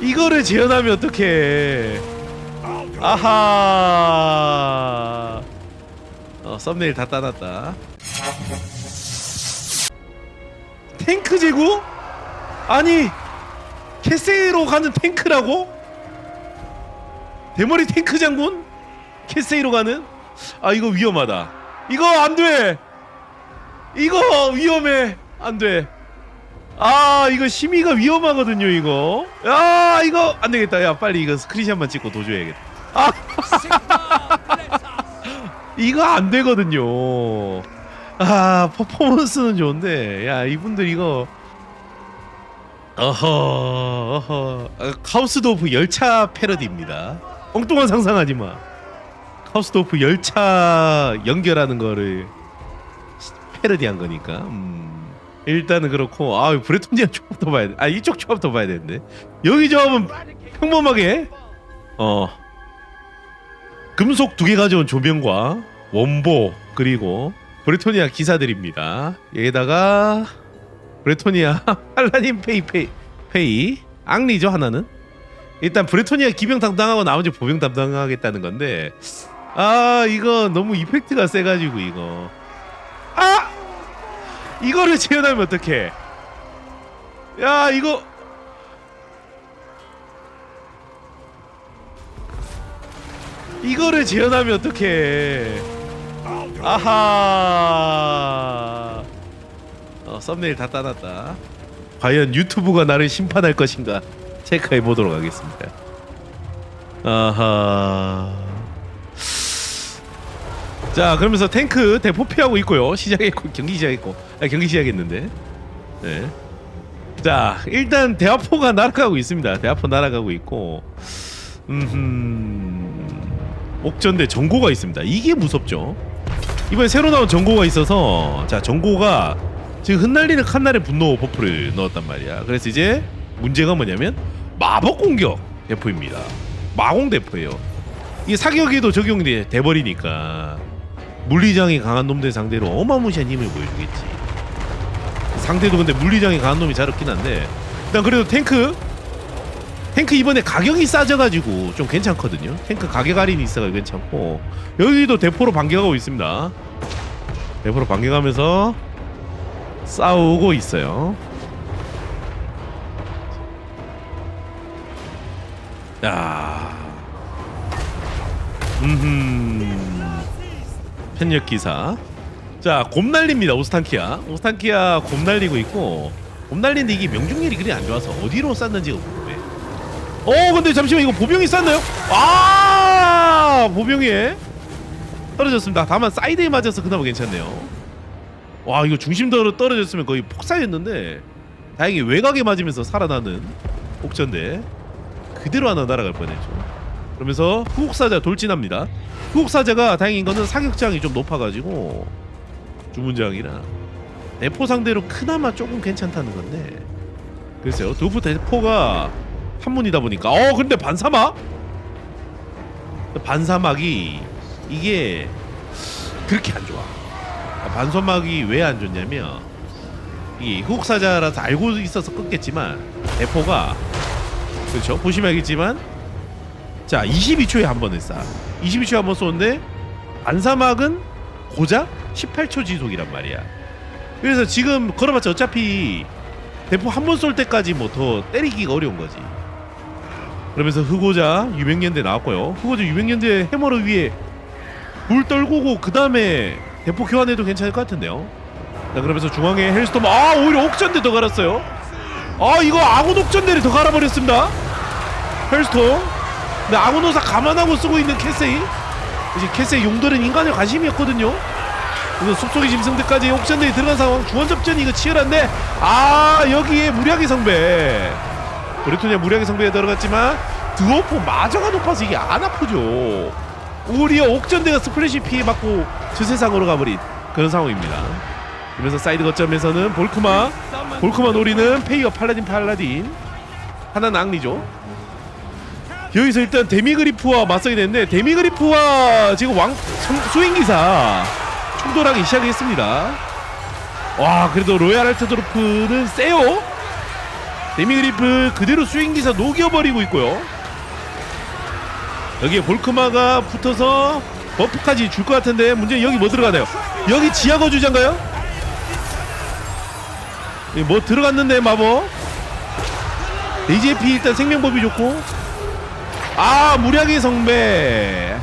이거를 재현하면 어떡해 아하 어, 썸네일 다 따놨다 탱크 제구? 아니 캐세이로 가는 탱크라고? 대머리 탱크 장군? 캐세이로 가는? 아 이거 위험하다 이거 안돼 이거 위험해 안돼 아 이거 심의가 위험하거든요 이거. 야 이거 안되겠다. 야 빨리 이거 스크린샷만 찍고 도줘야겠다. 아 이거 안되거든요. 아 퍼포먼스는 좋은데 야 이분들 이거. 어허 어허. 아, 카우스 도프 열차 패러디입니다. 엉뚱한 상상하지마. 카우스 도프 열차 연결하는 거를 패러디한 거니까. 음. 일단은 그렇고 아 브레톤니아 조합도 봐야 돼 아 이쪽 조합도 봐야 되는데. 여기 조합은 평범하게 어. 금속 두 개 가져온 조명과 원보 그리고 브레토니아 기사들입니다. 여기다가 브레토니아 팔라딘 페이 페이 페이. 앙리죠 하나는? 일단 브레토니아 기병 담당하고 나머지 보병 담당하겠다는 건데 아 이거 너무 이펙트가 세가지고 이거. 아 이거를 재현하면 어떡해? 야 이거. 이거를 재현하면 어떡해? 아하. 어, 썸네일 다 따놨다. 과연 유튜브가 나를 심판할 것인가? 체크해 보도록 하겠습니다. 아하 자 그러면서 탱크 대포 피하고 있고요. 시작했고 경기 시작했고. 아, 경기 시작했는데. 네. 자 일단 대화포가 날아가고 있습니다. 대화포 날아가고 있고. 음흠. 옥전대 전고가 있습니다. 이게 무섭죠? 이번에 새로 나온 전고가 있어서 자 전고가 지금 흩날리는 칸날의 분노 버프를 넣었단 말이야. 그래서 이제 문제가 뭐냐면 마법 공격 대포입니다. 마공 대포예요. 이게 사격에도 적용이 돼버리니까 물리장이 강한 놈들 상대로 어마무시한 힘을 보여주겠지. 상대도 근데 물리장이 강한 놈이 잘 없긴 한데 일단 그래도 탱크 탱크 이번에 가격이 싸져가지고 좀 괜찮거든요. 탱크 가격 할인이 있어가 괜찮고 여기도 대포로 반격하고 있습니다. 대포로 반격하면서 싸우고 있어요. 야, 음. 편력 기사. 자, 곰 날립니다. 오스탄키아. 오스탄키아 곰 날리고 있고 곰 날리는데 이게 명중률이 그리 안 좋아서 어디로 쐈는지가 궁금해. 어, 근데 잠시만 이거 보병이 쐈나요? 아, 보병이 떨어졌습니다. 다만 사이드에 맞아서 그나마 괜찮네요. 와, 이거 중심도로 떨어졌으면 거의 폭사였는데 다행히 외곽에 맞으면서 살아나는 옥전대 그대로 하나 날아갈 뻔했죠. 그러면서 후국사자 돌진합니다. 후국사자가 다행인 거는 사격장이 좀 높아가지고 주문장이라 대포 상대로 그나마 조금 괜찮다는 건데. 글쎄요 두부 대포가 한문이다 보니까. 어 근데 반사막? 반사막이 이게 그렇게 안 좋아. 반사막이 왜 안 좋냐면 이 후국사자라서 알고 있어서 끊겠지만 대포가 그렇죠? 보시면 알겠지만 자 22초에 한 번을 쏴 22초에 한 번 쏘는데 반사막은 고작 18초 지속이란 말이야. 그래서 지금 걸어봤자 어차피 대포 한 번 쏠 때까지 뭐 더 때리기가 어려운 거지. 그러면서 흑오자 유명연대 나왔고요. 흑오자 유명연대 해머를 위해 물 떨구고 그 다음에 대포 교환해도 괜찮을 것 같은데요. 자 그러면서 중앙에 헬스톰 아 오히려 옥전대 더 갈았어요. 아 이거 아군 옥전대를 더 갈아버렸습니다. 헬스톰 근데 아군호사 감안하고 쓰고 있는 캐세이. 이제 캐세이 용들은 인간의 관심이었거든요. 그래서 숲속의 짐승들까지 옥션대에 들어간 상황 중원접전이 이거 치열한데 아 여기에 무리하게 성배. 브리토니아 무리하게 성배에 들어갔지만 드워프 마저가 높아서 이게 안 아프죠. 오히려 옥전대가 스플래시 피해 받고 저 세상으로 가버린 그런 상황입니다. 그러면서 사이드 거점에서는 볼크마 볼크마 노리는 페이어 팔라딘 팔라딘. 하나는 앙리죠 여기서 일단 데미그리프와 맞서게 됐는데 데미그리프와 지금 왕 수행기사 충돌하기 시작했습니다. 와 그래도 로얄 알트드로프는 세요. 데미그리프 그대로 스윙 기사 녹여버리고 있고요. 여기에 볼크마가 붙어서 버프까지 줄 것 같은데 문제는 여기 뭐 들어가나요? 여기 지하 거주자인가요? 예, 뭐 들어갔는데 마법 AJP 일단 생명법이 좋고 아 무량의 성배.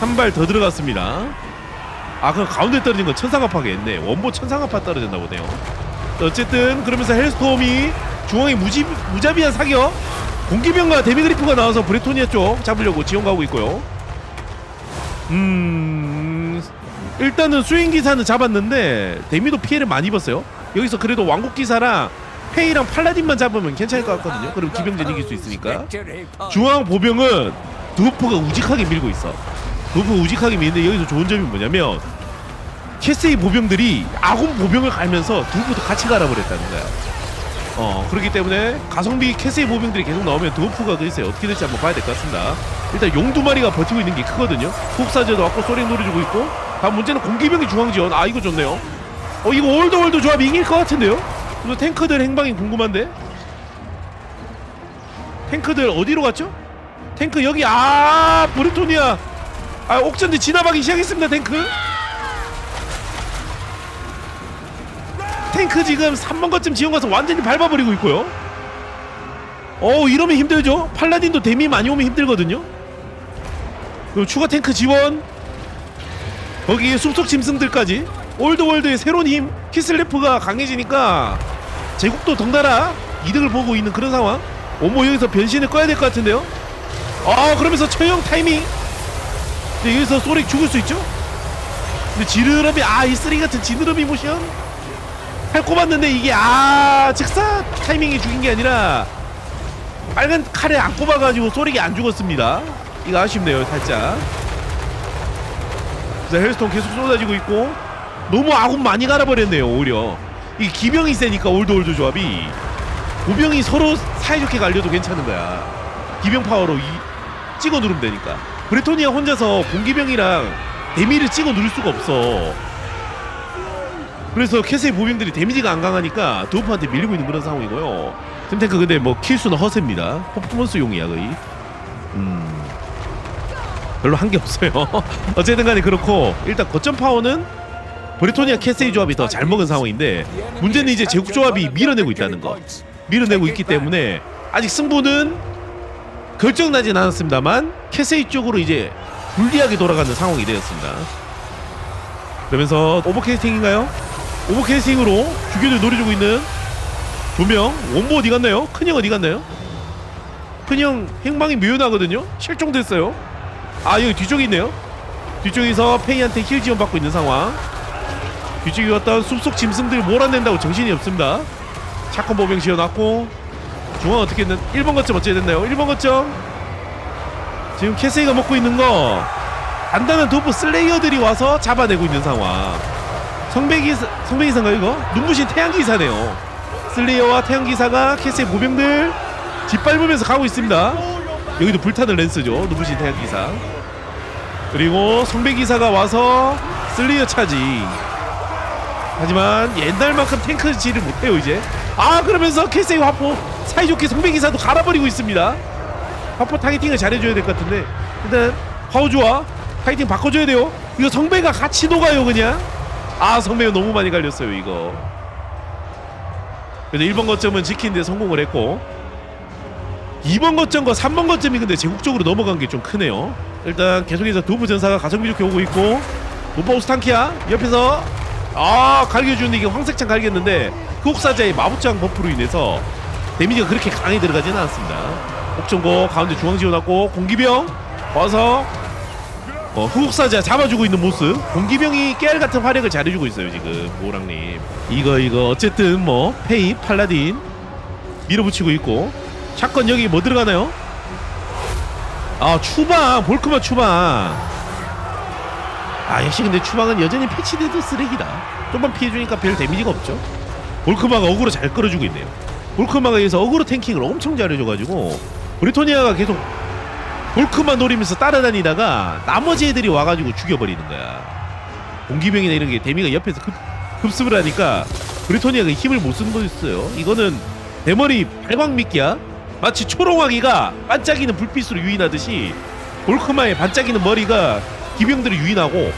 한 발 더 들어갔습니다. 아 그럼 가운데 떨어진 건 천상합하게 했네. 원보 천상합파 떨어졌나 보네요. 어쨌든 그러면서 헬스톰이 중앙에 무지, 무자비한 사격. 공기병과 데미그리프가 나와서 브레토니아 쪽 잡으려고 지원 가고 있고요. 음 일단은 스윙 기사는 잡았는데 데미도 피해를 많이 입었어요. 여기서 그래도 왕국 기사랑 페이랑 팔라딘만 잡으면 괜찮을 것 같거든요 그럼 기병전 이길 수 있으니까 중앙 보병은 두프가 우직하게 밀고 있어. 두프 우직하게 미는데 여기서 좋은 점이 뭐냐면 캐세이 보병들이 아군 보병을 갈면서 두프도 같이 갈아버렸다는 거야. 어 그렇기 때문에 가성비 캐세이 보병들이 계속 나오면 두프가 글쎄 어떻게 될지 한번 봐야 될 것 같습니다. 일단 용 두 마리가 버티고 있는 게 크거든요. 훅사제도 왔고 소리 노려주고 있고 다음 문제는 공기병이 중앙 지원. 아 이거 좋네요. 어 이거 올드월드 조합 이길 것 같은데요? 그래서 탱크들 행방이 궁금한데? 탱크들 어디로 갔죠? 탱크 여기 아 브리토니아. 아 옥전지 진압하기 시작했습니다 탱크. 탱크 지금 3번 거쯤 지원 가서 완전히 밟아버리고 있고요. 어 이러면 힘들죠? 팔라딘도 데미 많이 오면 힘들거든요. 그리고 추가 탱크 지원. 거기에 숲속 짐승들까지. 올드월드의 새로운 힘 키슬레프가 강해지니까 제국도 덩달아 이득을 보고 있는 그런 상황. 오모 여기서 변신을 꺼야 될 것 같은데요. 아 그러면서 처형 타이밍. 근데 여기서 소릭 죽을 수 있죠? 근데 지느러미 아이 쓰레기 같은 지느러미 모션. 할 꼽았는데 이게 아 즉사 타이밍이 죽인 게 아니라 빨간 칼에 안 꼽아가지고 소릭이 안 죽었습니다. 이거 아쉽네요 살짝. 자 헬스톤 계속 쏟아지고 있고 너무 아군 많이 갈아버렸네요 오히려 이 기병이 세니까 올드 올드 조합이 보병이 서로 사이좋게 갈려도 괜찮은 거야. 기병 파워로 이, 찍어 누르면 되니까. 브레토니아 혼자서 공기병이랑 데미를 찍어 누를 수가 없어. 그래서 캐세이 보병들이 데미지가 안 강하니까 도프한테 밀리고 있는 그런 상황이고요. 템탱크 근데 뭐 킬수는 허세입니다. 퍼포먼스용이야 거의. 음. 별로 한 게 없어요. 어쨌든 간에 그렇고 일단 거점 파워는 브레토니아 캐세이 조합이 더 잘 먹은 상황인데 문제는 이제 제국 조합이 밀어내고 있다는 거 밀어내고 있기 때문에 아직 승부는 결정나진 않았습니다만 캐세이 쪽으로 이제 불리하게 돌아가는 상황이 되었습니다. 그러면서 오버캐스팅인가요? 오버캐스팅으로 주교를 노려주고 있는 조명 원모 어디 갔나요? 큰형 어디 갔나요? 큰형 행방이 묘연하거든요. 실종됐어요. 아 여기 뒤쪽에 있네요. 뒤쪽에서 페이한테 힐 지원 받고 있는 상황. 왔던 숲속 짐승들 몰아낸다고 정신이 없습니다. 차컨 보병 지어놨고 중앙 어떻게 했는 1번 거점 어찌 됐나요? 1번 거점 지금 캐세이가 먹고 있는 거 단단한 도프 슬레이어들이 와서 잡아내고 있는 상황 성배기사 성배기사인가 이거? 눈부신 태양기사네요 슬레이어와 태양기사가 캐세이 모병들 짓밟으면서 가고 있습니다 여기도 불타는 랜스죠 눈부신 태양기사 그리고 성배기사가 와서 슬레이어 차지 하지만 옛날만큼 탱크질을 못해요 이제. 아 그러면서 캐세이 화포. 사이좋게 성배기사도 갈아버리고 있습니다. 화포 타겟팅을 잘해줘야 될 것 같은데. 일단 좋아 타겟팅 바꿔줘야 돼요. 이거 성배가 같이 녹아요 그냥. 아 성배가 너무 많이 갈렸어요 이거. 그래도 1번 거점은 지키는데 성공을 했고. 2번 거점과 3번 거점이 근데 제국적으로 넘어간 게 좀 크네요. 일단 계속해서 두부 전사가 가성비 좋게 오고 있고. 노파우스 탕키야 옆에서 아 갈겨주는데 이게 황색창 갈겼는데 그 혹사자의 마부장 버프로 인해서 데미지가 그렇게 강하게 들어가지는 않았습니다. 옥정고 가운데 중앙 지원하고 공기병 와서 어, 흑옥사자 잡아주고 있는 모습. 공기병이 깨알 같은 활약을 잘해주고 있어요 지금. 모랑님. 이거 이거. 어쨌든 뭐 페이 팔라딘 밀어붙이고 있고. 샷건 여기 뭐 들어가나요? 아 추방. 볼크만 추방 아 역시 근데 추방은 여전히 패치돼도 쓰레기다. 좀만 피해주니까 별 데미지가 없죠. 볼크마가 어그로 잘 끌어주고 있네요. 볼크마가 여기서 어그로 탱킹을 엄청 잘해줘가지고 브리토니아가 계속 볼크마 노리면서 따라다니다가 나머지 애들이 와가지고 죽여버리는 거야. 공기병이나 이런 게 데미가 옆에서 급, 급습을 하니까 브리토니아가 힘을 못쓴 거였어요. 이거는 대머리 발광미끼야. 마치 초롱아기가 반짝이는 불빛으로 유인하듯이 볼크마의 반짝이는 머리가 기병들을 유인하고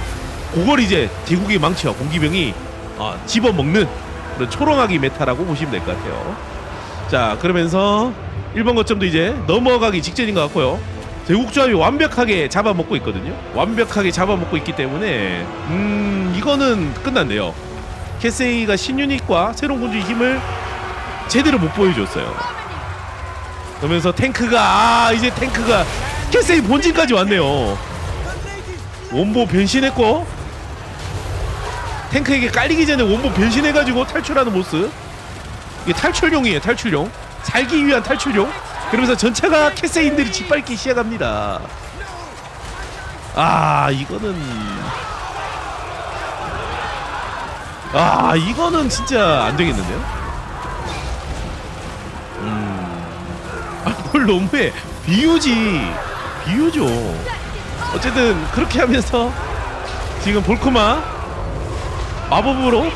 그걸 이제 제국의 망치와 공기병이 어, 집어먹는 그런 초롱아기 메타라고 보시면 될 것 같아요. 자 그러면서 1번 거점도 이제 넘어가기 직전인 것 같고요. 제국조합이 완벽하게 잡아먹고 있거든요. 완벽하게 잡아먹고 있기 때문에 음 이거는 끝났네요. 캐세이가 신유닛과 새로운 군주의 힘을 제대로 못 보여줬어요. 그러면서 탱크가 아 이제 탱크가 캐세이 본진까지 왔네요 원보 변신했고. 탱크에게 깔리기 전에 원보 변신해가지고 탈출하는 모습. 이게 탈출용이에요 탈출용. 살기 위한 탈출용. 그러면서 전차가 캐세인들이 짓밟기 시작합니다. 아 이거는. 아 이거는 진짜 안 되겠는데요? 음아뭘 너무해. 비유지. 비유죠 어쨌든 그렇게 하면서 지금 볼크마 마법으로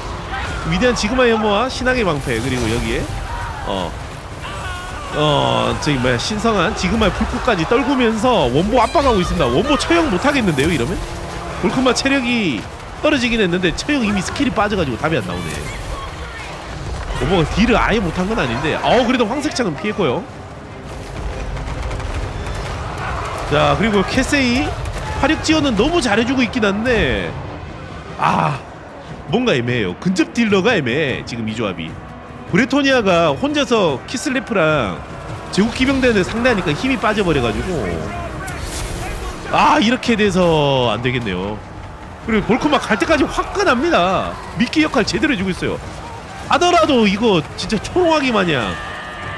위대한 지그마의 연모와 신앙의 방패 그리고 여기에 어. 어, 저기 뭐야 신성한 지그마의 불꽃까지 떨구면서 원보 압박하고 있습니다. 원보 처형 못 하겠는데요, 이러면? 볼크마 체력이 떨어지긴 했는데 처형 이미 스킬이 빠져가지고 답이 안 나오네. 원보가 딜을 아예 못한 건 아닌데, 어 그래도 황색창은 피했고요. 자 그리고 캐세이 화력 지원은 너무 잘해주고 있긴 한데, 아 뭔가 애매해요. 근접 딜러가 애매해 지금 이 조합이. 브레토니아가 혼자서 키슬레프랑 제국 기병대를 상대하니까 힘이 빠져버려가지고 아 이렇게 돼서 안 되겠네요. 그리고 볼코마 갈 때까지 화끈합니다. 미끼 역할 제대로 해주고 있어요. 하더라도 이거 진짜 초롱하기 마냥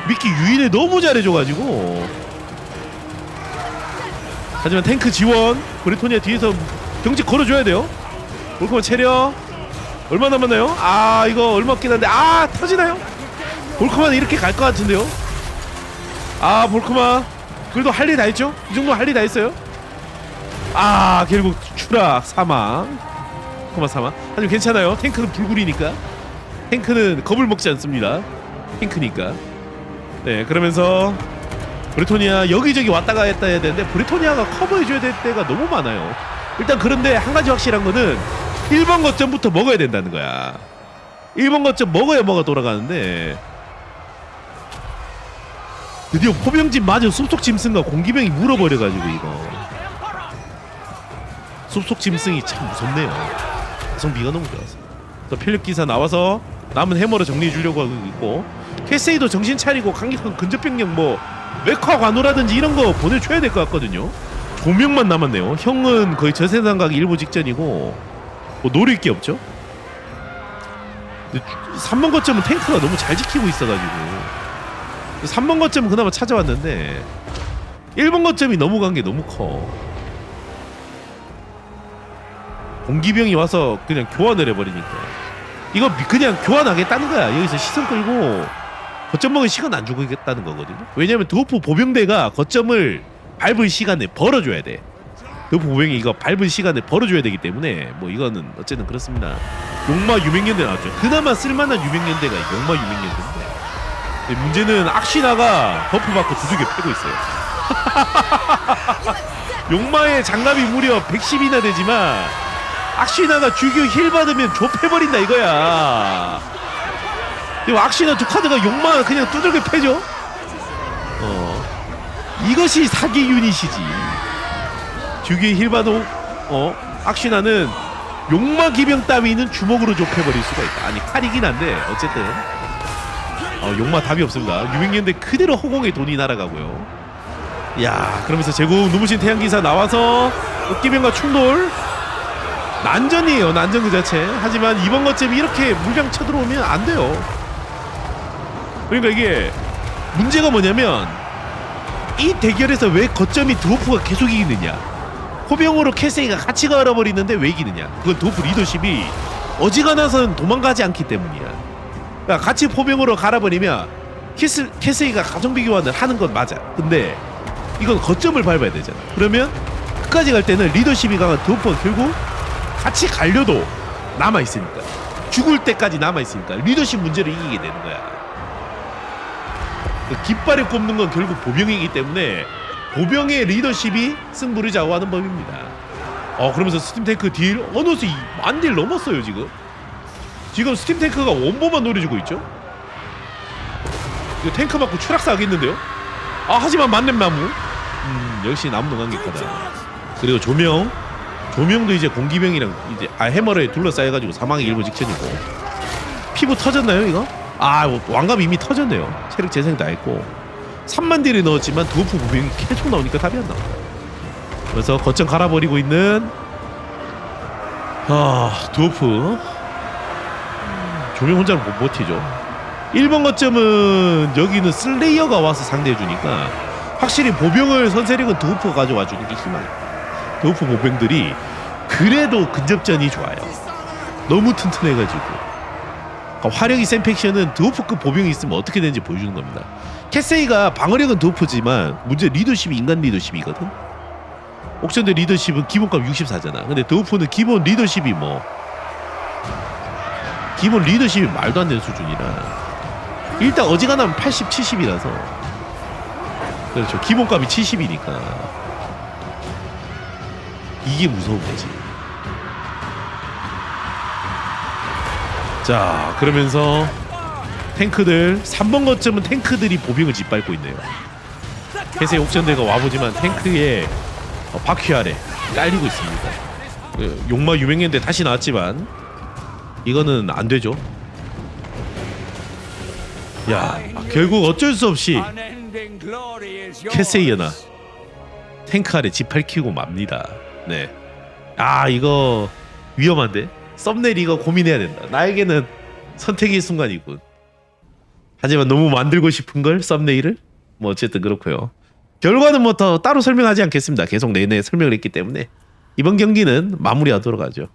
미끼 유인을 너무 잘해줘가지고 하지만 탱크 지원 브레토니아 뒤에서 경직 걸어줘야 돼요. 볼코마 체력 얼마 남았나요? 아 이거 얼마 없긴 한데 아 터지나요? 볼크만 이렇게 갈 것 같은데요? 아 볼크만 그래도 할 일 다 했죠? 이 정도 할 일 다 했어요? 아 결국 추락 사망 볼크만 사망 하지만 괜찮아요 탱크는 불굴이니까 탱크는 겁을 먹지 않습니다 탱크니까 네 그러면서 브리토니아 여기저기 왔다가 했다 해야 되는데 브리토니아가 커버해줘야 될 때가 너무 많아요 일단 그런데 한 가지 확실한 거는 1번 거점부터 먹어야 된다는 거야. 1번 거점 먹어야 뭐가 돌아가는데 드디어 포병진 맞은 숲속 짐승과 공기병이 물어버려가지고 이거 숲속 짐승이 참 무섭네요. 가성비가 너무 좋아서 또 필력 기사 나와서 남은 해머를 정리해 주려고 하고 있고 캐세이도 정신 차리고 강력한 근접 병력 뭐 메카 관우라든지 이런 거 보내줘야 될 것 같거든요. 조명만 남았네요. 형은 거의 저세상 가기 일보 직전이고 뭐 노릴 게 없죠. 근데 3번 거점은 탱크가 너무 잘 지키고 있어가지고 3번 거점은 그나마 찾아왔는데 1번 거점이 넘어간 게 너무 커. 공기병이 와서 그냥 교환을 해버리니까 이거 미- 그냥 교환하겠다는 거야. 여기서 시선 끌고 거점 먹을 시간 안 주겠다는 거거든요. 왜냐면 드워프 보병대가 거점을 밟을 시간을 벌어줘야 돼. 그 보병이 이거 밟은 시간을 벌어줘야 되기 때문에 뭐 이거는 어쨌든 그렇습니다. 용마 유명연대 나왔죠. 그나마 쓸만한 유명연대가 용마 유명연대인데 문제는 악시나가 버프 받고 두들겨 패고 있어요. 용마의 장갑이 무려 110이나 되지만 악시나가 주교 힐 받으면 좁혀버린다 이거야. 그리고 악시나 두 카드가 용마 그냥 두들겨 패죠. 어 이것이 사기 유닛이지. 주기의 힐바도 어 악시나는 용마 기병 따위는 주먹으로 좁혀버릴 수가 있다. 아니 칼이긴 한데 어쨌든 어, 용마 답이 없습니다. 유명연대 그대로 허공에 돈이 날아가고요. 야 그러면서 제국 누무신 태양기사 나와서 기병과 충돌 난전이에요 난전 그 자체 하지만 이번 거점이 이렇게 물량 쳐들어오면 안 돼요 그러니까 이게 문제가 뭐냐면 이 대결에서 왜 거점이 드워프가 계속 이기느냐. 호병으로 캐세이가 같이 갈아버리는데 왜 이기느냐. 그건 드워프 리더십이 어지간해서는 도망가지 않기 때문이야. 그러니까 같이 포병으로 갈아버리면 캐스, 캐세이가 가성비 교환을 하는 건 맞아. 근데 이건 거점을 밟아야 되잖아. 그러면 끝까지 갈 때는 리더십이 강한 드워프가 결국 같이 갈려도 남아있으니까. 죽을 때까지 남아있으니까 리더십 문제를 이기게 되는 거야 그 깃발에 꼽는 건 결국 보병이기 때문에 보병의 리더십이 승부를 좌우하는 법입니다. 어 그러면서 스팀 탱크 딜 어느새 만딜 넘었어요 지금. 지금 스팀 탱크가 원보만 노려주고 있죠. 이거 탱크 맞고 추락사 하겠는데요? 아 하지만 만렙 나무. 음 역시 나무는 강력하다. 그리고 조명 조명도 이제 공기병이랑 이제 아 해머를 둘러싸여가지고 사망의 일부 직전이고 피부 터졌나요 이거? 아 왕갑 이미 터졌네요. 체력 재생 다 했고. 3만 딜을 넣었지만 두오프 무병이 계속 나오니까 답이 안 나와 그래서 거점 갈아버리고 있는 아 두오프 음, 조명 혼자는 못 버티죠. 1번 거점은 여기는 슬레이어가 와서 상대해주니까 확실히 보병을 선세력은 두오프가 가져와 주는 게 희망이에요. 도프 보병들이 그래도 근접전이 좋아요. 너무 튼튼해가지고 그러니까 화력이 센 팩션은 드오프급 보병이 있으면 어떻게 되는지 보여주는 겁니다. 캐세이가 방어력은 드오프지만 문제 리더십이 인간 리더십이거든. 옥션대 리더십은 기본값 64잖아. 근데 드오프는 기본 리더십이 뭐 기본 리더십이 말도 안 되는 수준이라 일단 어지간하면 80, 70이라서 그렇죠. 기본값이 70이니까 이게 무서운 거지. 자, 그러면서 탱크들 3번 거점은 탱크들이 보병을 짓밟고 있네요. 해세 옥션대가 와보지만 탱크에 어, 바퀴 아래 깔리고 있습니다. 그, 용마 유명했는데 다시 나왔지만 이거는 안 되죠. 야, 아, 결국 어쩔 수 없이 캐세이어나 탱크 아래 짓밟히고 맙니다. 네. 아 이거 위험한데 썸네일 이거 고민해야 된다. 나에게는 선택의 순간이군. 하지만 너무 만들고 싶은 걸 썸네일을 뭐 어쨌든 그렇고요. 결과는 뭐 더 따로 설명하지 않겠습니다. 계속 내내 설명을 했기 때문에 이번 경기는 마무리하도록 하죠.